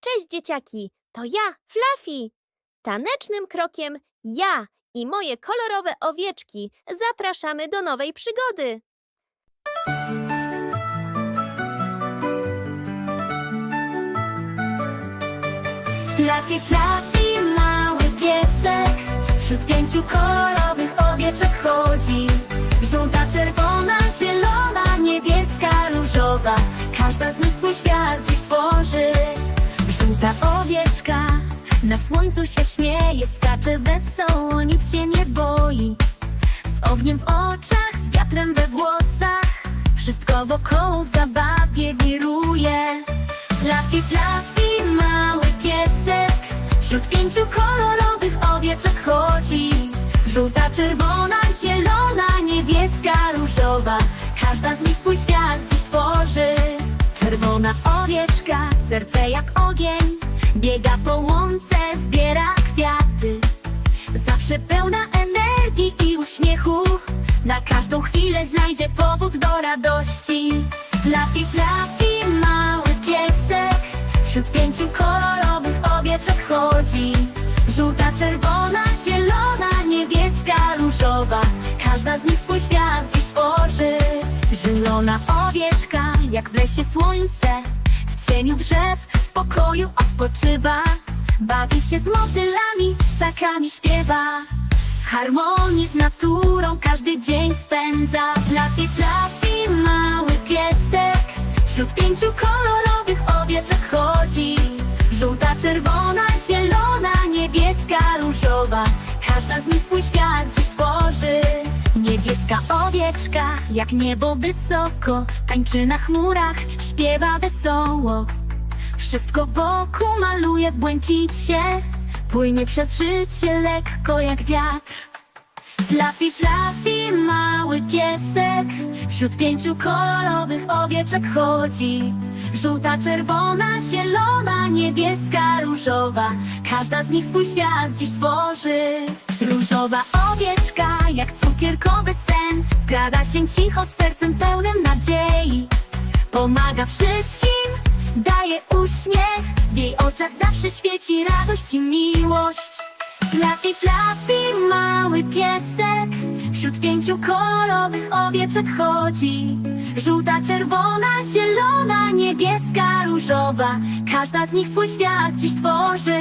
Cześć dzieciaki, to ja, Fluffy. Tanecznym krokiem ja i moje kolorowe owieczki zapraszamy do nowej przygody. Fluffy, Fluffy, mały piesek Wśród pięciu kolorowych owieczek chodzi Żółta, czerwona, zielona, niebieska, różowa Każda z nich swój świat dziś tworzy Żółta owieczka na słońcu się śmieje Skacze wesoło, nic się nie boi. Z ogniem w oczach, z wiatrem we włosach Wszystko wokoło w zabawie wiruje. Fluffy, Fluffy, mały piesek Wśród pięciu kolorowych owieczek chodzi. Żółta, czerwona, zielona, niebieska, różowa Każda z nich swój świat dziś tworzy. Czerwona owieczka, serce jak Biega po łące, zbiera kwiaty. Zawsze pełna energii i uśmiechu. Na każdą chwilę znajdzie powód do radości. Fluffy, Fluffy, mały piesek. Wśród pięciu kolorowych owieczek chodzi. Żółta, czerwona, zielona, niebieska, różowa. Każda z nich swój świat dziś tworzy. Zielona owieczka, jak w lesie słońce. W cieniu drzew, spokoju odpoczywa. Bawi się z motylami, ptakami śpiewa. Harmonii z naturą każdy dzień spędza. Fluffy, Fluffy, mały piesek. Wśród pięciu kolorowych owieczek chodzi. Żółta, czerwona, zielona, niebieska, różowa. Każda z nich swój świat dziś tworzy. Niebieska owieczka, jak niebo wysoko. Tańczy na chmurach, śpiewa wesoło wszystko wokół maluje w błękicie Płynie przez życie lekko jak wiatr. Fluffy, Fluffy, mały piesek Wśród pięciu kolorowych owieczek chodzi. Żółta, czerwona, zielona, niebieska, różowa. Każda z nich swój świat dziś tworzy. Różowa owieczka, jak cukierkowy sen Skrada się cicho z sercem pełnym nadziei. Pomaga wszystkim, daje uśmiech W jej oczach zawsze świeci radość i miłość. Fluffy, Fluffy, mały piesek Wśród pięciu kolorowych owieczek chodzi. Żółta, czerwona, zielona, niebieska, różowa Każda z nich swój świat dziś tworzy